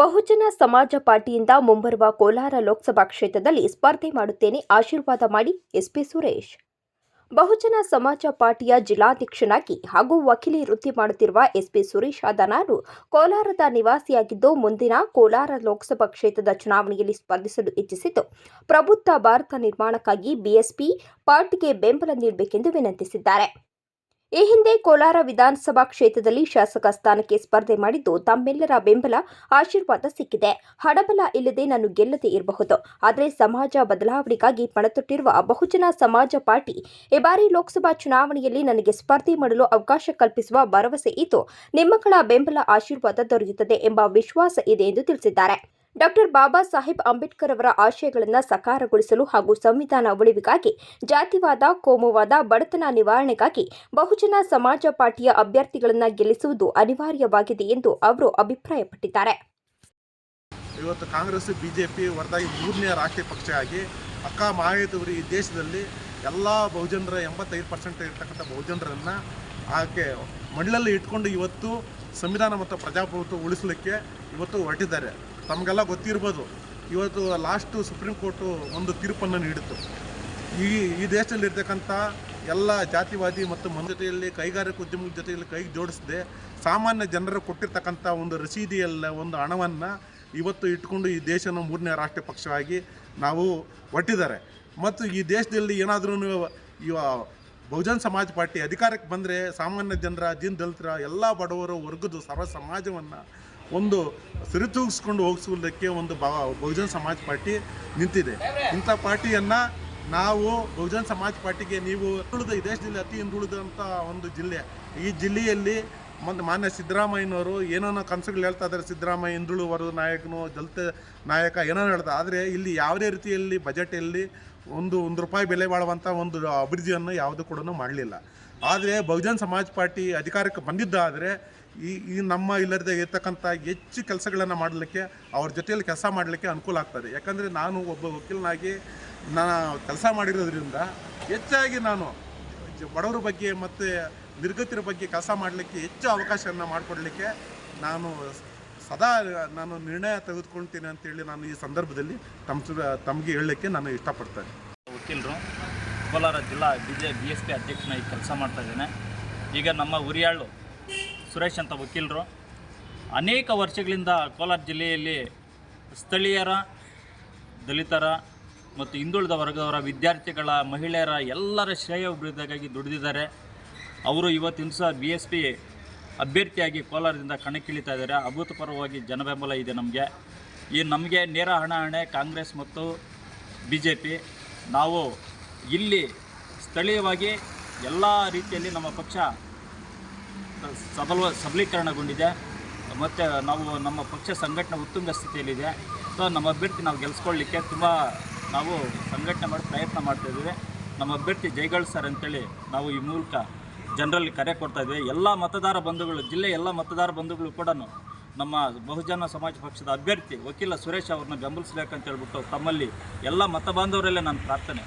ಬಹುಜನ ಸಮಾಜ ಪಾರ್ಟಿಯಿಂದ ಮುಂಬರುವ ಕೋಲಾರ ಲೋಕಸಭಾ ಕ್ಷೇತ್ರದಲ್ಲಿ ಸ್ಪರ್ಧೆ ಮಾಡುತ್ತೇನೆ ಆಶೀರ್ವಾದ ಮಾಡಿ ಎಸ್ಪಿ ಸುರೇಶ್. ಬಹುಜನ ಸಮಾಜ ಪಾರ್ಟಿಯ ಜಿಲ್ಲಾಧ್ಯಕ್ಷನಾಗಿ ಹಾಗೂ ವಕೀಲಿ ವೃತ್ತಿ ಮಾಡುತ್ತಿರುವ ಎಸ್ಪಿ ಸುರೇಶ್ ಆದ ಕೋಲಾರದ ನಿವಾಸಿಯಾಗಿದ್ದು, ಮುಂದಿನ ಕೋಲಾರ ಲೋಕಸಭಾ ಕ್ಷೇತ್ರದ ಚುನಾವಣೆಯಲ್ಲಿ ಸ್ಪರ್ಧಿಸಲು ಇಚ್ಛಿಸಿದ್ದು, ಪ್ರಬುದ್ಧ ಭಾರತ ನಿರ್ಮಾಣಕ್ಕಾಗಿ ಬಿಎಸ್ಪಿ ಪಾರ್ಟಿಗೆ ಬೆಂಬಲ ನೀಡಬೇಕೆಂದು ವಿನಂತಿಸಿದ್ದಾರೆ. ಈ ಹಿಂದೆ ಕೋಲಾರ ವಿಧಾನಸಭಾ ಕ್ಷೇತ್ರದಲ್ಲಿ ಶಾಸಕ ಸ್ಥಾನಕ್ಕೆ ಸ್ಪರ್ಧೆ ಮಾಡಿದ್ದು ತಮ್ಮೆಲ್ಲರ ಬೆಂಬಲ, ಆಶೀರ್ವಾದ ಸಿಕ್ಕಿದೆ. ಹಡಬಲ ಇಲ್ಲದೆ ನಾನು ಗೆಲ್ಲದೆ ಇರಬಹುದು. ಆದರೆ ಸಮಾಜ ಬದಲಾವಣೆಗಾಗಿ ಪಣತೊಟ್ಟಿರುವ ಬಹುಜನ ಸಮಾಜ ಪಾರ್ಟಿ ಈ ಬಾರಿ ಲೋಕಸಭಾ ಚುನಾವಣೆಯಲ್ಲಿ ನನಗೆ ಸ್ಪರ್ಧೆ ಮಾಡಲು ಅವಕಾಶ ಕಲ್ಪಿಸುವ ಭರವಸೆ ಇದ್ದು ನಿಮ್ಮಗಳ ಬೆಂಬಲ, ಆಶೀರ್ವಾದ ದೊರೆಯುತ್ತದೆ ಎಂಬ ವಿಶ್ವಾಸ ಇದೆ ಎಂದು ತಿಳಿಸಿದ್ದಾರೆ. ಡಾಕ್ಟರ್ ಬಾಬಾ ಸಾಹೇಬ್ ಅಂಬೇಡ್ಕರ್ ಅವರ ಆಶಯಗಳನ್ನು ಸಕಾರಗೊಳಿಸಲು ಹಾಗೂ ಸಂವಿಧಾನ ಉಳಿವಿಗಾಗಿ ಜಾತಿವಾದ, ಕೋಮುವಾದ, ಬಡತನ ನಿವಾರಣೆಗಾಗಿ ಬಹುಜನ ಸಮಾಜ ಪಾರ್ಟಿಯ ಅಭ್ಯರ್ಥಿಗಳನ್ನು ಗೆಲ್ಲಿಸುವುದು ಅನಿವಾರ್ಯವಾಗಿದೆ ಎಂದು ಅವರು ಅಭಿಪ್ರಾಯಪಟ್ಟಿದ್ದಾರೆ. ಇವತ್ತು ಕಾಂಗ್ರೆಸ್, ಬಿಜೆಪಿ ಹೊರತಾಗಿ ಮೂರನೇ ರಾಷ್ಟ್ರೀಯ ಪಕ್ಷ ಆಗಿ ಅಕ್ಕ ಈ ದೇಶದಲ್ಲಿ ಎಲ್ಲ ಬಹುಜನರ ಎಂಬತ್ತೈದು ಪರ್ಸೆಂಟ್ ಇರ್ತಕ್ಕಂಥ ಬಹುಜನರನ್ನು ಆಕೆ ಮಣ್ಣಲ್ಲಿ ಇಟ್ಕೊಂಡು ಇವತ್ತು ಸಂವಿಧಾನ ಮತ್ತು ಪ್ರಜಾಪ್ರಭುತ್ವ ಉಳಿಸಲಿಕ್ಕೆ ಇವತ್ತು ಹೊರಟಿದ್ದಾರೆ. ತಮಗೆಲ್ಲ ಗೊತ್ತಿರ್ಬೋದು. ಇವತ್ತು ಲಾಸ್ಟು ಸುಪ್ರೀಂ ಕೋರ್ಟು ಒಂದು ತೀರ್ಪನ್ನು ನೀಡಿತು ಈ ಈ ದೇಶದಲ್ಲಿರ್ತಕ್ಕಂಥ ಎಲ್ಲ ಜಾತಿವಾದಿ ಮತ್ತು ಮನ ಜೊತೆಯಲ್ಲಿ ಕೈಗಾರಿಕಾ ಉದ್ಯಮದ ಜೊತೆಯಲ್ಲಿ ಕೈ ಜೋಡಿಸದೆ ಸಾಮಾನ್ಯ ಜನರು ಕೊಟ್ಟಿರ್ತಕ್ಕಂಥ ಒಂದು ರಸೀದಿಯಲ್ಲ, ಒಂದು ಹಣವನ್ನು ಇವತ್ತು ಇಟ್ಕೊಂಡು ಈ ದೇಶನ ಮೂರನೇ ರಾಷ್ಟ್ರೀಯ ಪಕ್ಷವಾಗಿ ನಾವು ಒಟ್ಟಿದ್ದಾರೆ. ಮತ್ತು ಈ ದೇಶದಲ್ಲಿ ಏನಾದರೂ ಇವ ಬಹುಜನ್ ಸಮಾಜ ಪಾರ್ಟಿ ಅಧಿಕಾರಕ್ಕೆ ಬಂದರೆ ಸಾಮಾನ್ಯ ಜನರ ದೀನ್ ದಲಿತರ, ಎಲ್ಲ ಬಡವರು ವರ್ಗದ ಸರ್ವ ಸಮಾಜವನ್ನು ಒಂದು ಸರಿತೂಗಿಸ್ಕೊಂಡು ಹೋಗಿಸೋದಕ್ಕೆ ಒಂದು ಬಹುಜನ್ ಸಮಾಜ್ ಪಾರ್ಟಿ ನಿಂತಿದೆ. ಇಂಥ ಪಾರ್ಟಿಯನ್ನು ನಾವು ಬಹುಜನ್ ಸಮಾಜ್ ಪಾರ್ಟಿಗೆ ನೀವು ಹಿಂದುಳಿದ ಈ ದೇಶದಲ್ಲಿ ಅತಿ ಹಿಂದುಳಿದಂಥ ಒಂದು ಜಿಲ್ಲೆ. ಈ ಜಿಲ್ಲೆಯಲ್ಲಿ ಮತ್ತು ಮಾನ್ಯ ಸಿದ್ದರಾಮಯ್ಯನವರು ಏನೇನೋ ಕನಸುಗಳು ಹೇಳ್ತಾ ಇದ್ದಾರೆ. ಸಿದ್ದರಾಮಯ್ಯ ಹಿಂದುಳು ವರ್ಗದ ನಾಯಕನು, ದಲಿತ ನಾಯಕ ಏನೋ ಹೇಳ್ತಾ ಆದರೆ ಇಲ್ಲಿ ಯಾವುದೇ ರೀತಿಯಲ್ಲಿ ಬಜೆಟಲ್ಲಿ ಒಂದು ಒಂದು ರೂಪಾಯಿ ಬೆಲೆ ಬಾಳುವಂಥ ಒಂದು ಅಭಿವೃದ್ಧಿಯನ್ನು ಯಾವುದು ಕೂಡ ಮಾಡಲಿಲ್ಲ. ಆದರೆ ಬಹುಜನ್ ಸಮಾಜ್ ಪಾರ್ಟಿ ಅಧಿಕಾರಕ್ಕೆ ಬಂದಿದ್ದಾದರೆ ಈ ಈ ನಮ್ಮ ಇಲ್ಲದೆ ಇರ್ತಕ್ಕಂಥ ಹೆಚ್ಚು ಕೆಲಸಗಳನ್ನು ಮಾಡಲಿಕ್ಕೆ ಅವ್ರ ಜೊತೆಯಲ್ಲಿ ಕೆಲಸ ಮಾಡಲಿಕ್ಕೆ ಅನುಕೂಲ ಆಗ್ತದೆ. ಯಾಕಂದರೆ ನಾನು ಒಬ್ಬ ವಕೀಲನಾಗಿ ನಾನು ಕೆಲಸ ಮಾಡಿರೋದ್ರಿಂದ ಹೆಚ್ಚಾಗಿ ನಾನು ಬಡವರ ಬಗ್ಗೆ ಮತ್ತು ನಿರ್ಗತಿರ ಬಗ್ಗೆ ಕೆಲಸ ಮಾಡಲಿಕ್ಕೆ ಹೆಚ್ಚು ಅವಕಾಶವನ್ನು ಮಾಡಿಕೊಡಲಿಕ್ಕೆ ನಾನು ಸದಾ ನಾನು ನಿರ್ಣಯ ತೆಗೆದುಕೊಳ್ತೀನಿ ಅಂತೇಳಿ ನಾನು ಈ ಸಂದರ್ಭದಲ್ಲಿ ತಮ್ಮ ತಮಗೆ ಹೇಳಲಿಕ್ಕೆ ನಾನು ಇಷ್ಟಪಡ್ತೇನೆ. ವಕೀಲರು, ಕೋಲಾರ ಜಿಲ್ಲಾ B J B S P ಅಧ್ಯಕ್ಷನಾಗಿ ಕೆಲಸ ಮಾಡ್ತಾ ಇದ್ದೇನೆ. ಈಗ ನಮ್ಮ ಉರಿಯಾಳು ಸುರೇಶ್ ಅಂತ ವಕೀಲರು. ಅನೇಕ ವರ್ಷಗಳಿಂದ ಕೋಲಾರ ಜಿಲ್ಲೆಯಲ್ಲಿ ಸ್ಥಳೀಯರ, ದಲಿತರ ಮತ್ತು ಹಿಂದುಳಿದ ವರ್ಗದವರ ವಿದ್ಯಾರ್ಥಿಗಳ, ಮಹಿಳೆಯರ ಎಲ್ಲರ ಶ್ರೇಯೋಭಿವೃದ್ಧಿಗಾಗಿ ದುಡಿದಿದ್ದಾರೆ. ಅವರು ಇವತ್ತಿನ ಸಹ ಬಿ ಎಸ್ ಪಿ ಅಭ್ಯರ್ಥಿಯಾಗಿ ಕೋಲಾರದಿಂದ ಕಣಕ್ಕಿಳಿತಾ ಇದ್ದಾರೆ. ಅಭೂತಪೂರ್ವವಾಗಿ ಜನಬೆಂಬಲ ಇದೆ ನಮಗೆ. ಈ ನಮಗೆ ನೇರ ಹಣಾಹಣೆ ಕಾಂಗ್ರೆಸ್ ಮತ್ತು ಬಿ ಜೆ ಪಿ ನಾವು ಇಲ್ಲಿ ಸ್ಥಳೀಯವಾಗಿ ಎಲ್ಲ ರೀತಿಯಲ್ಲಿ ನಮ್ಮ ಪಕ್ಷ ಸಬಲ ಸಬಲೀಕರಣಗೊಂಡಿದೆ. ಮತ್ತು ನಾವು ನಮ್ಮ ಪಕ್ಷ ಸಂಘಟನೆ ಉತ್ತುಂಗ ಸ್ಥಿತಿಯಲ್ಲಿದೆ. ಸೊ ನಮ್ಮ ಅಭ್ಯರ್ಥಿ ನಾವು ಗೆಲ್ಲಿಸ್ಕೊಳ್ಳಿಕ್ಕೆ ತುಂಬ ನಾವು ಸಂಘಟನೆ ಮಾಡಿ ಪ್ರಯತ್ನ ಮಾಡ್ತಾಯಿದ್ದೀವಿ ನಮ್ಮ ಅಭ್ಯರ್ಥಿ ಜೈಗಳ್ ಸರ್ ಅಂತೇಳಿ ನಾವು ಈ ಮೂಲಕ ಜನರಲ್ಲಿ ಕರೆ ಕೊಡ್ತಾ ಇದ್ದೀವಿ. ಎಲ್ಲ ಮತದಾರ ಬಂಧುಗಳು, ಜಿಲ್ಲೆ ಎಲ್ಲ ಮತದಾರ ಬಂಧುಗಳು ಕೂಡ ನಮ್ಮ ಬಹುಜನ ಸಮಾಜ ಪಕ್ಷದ ಅಭ್ಯರ್ಥಿ ವಕೀಲ ಸುರೇಶ್ ಅವ್ರನ್ನ ಬೆಂಬಲಿಸಬೇಕಂತ ಹೇಳ್ಬಿಟ್ಟು ತಮ್ಮಲ್ಲಿ ಎಲ್ಲ ಮತ ಬಾಂಧವರಲ್ಲೇ ನಾನು ಪ್ರಾರ್ಥನೆ.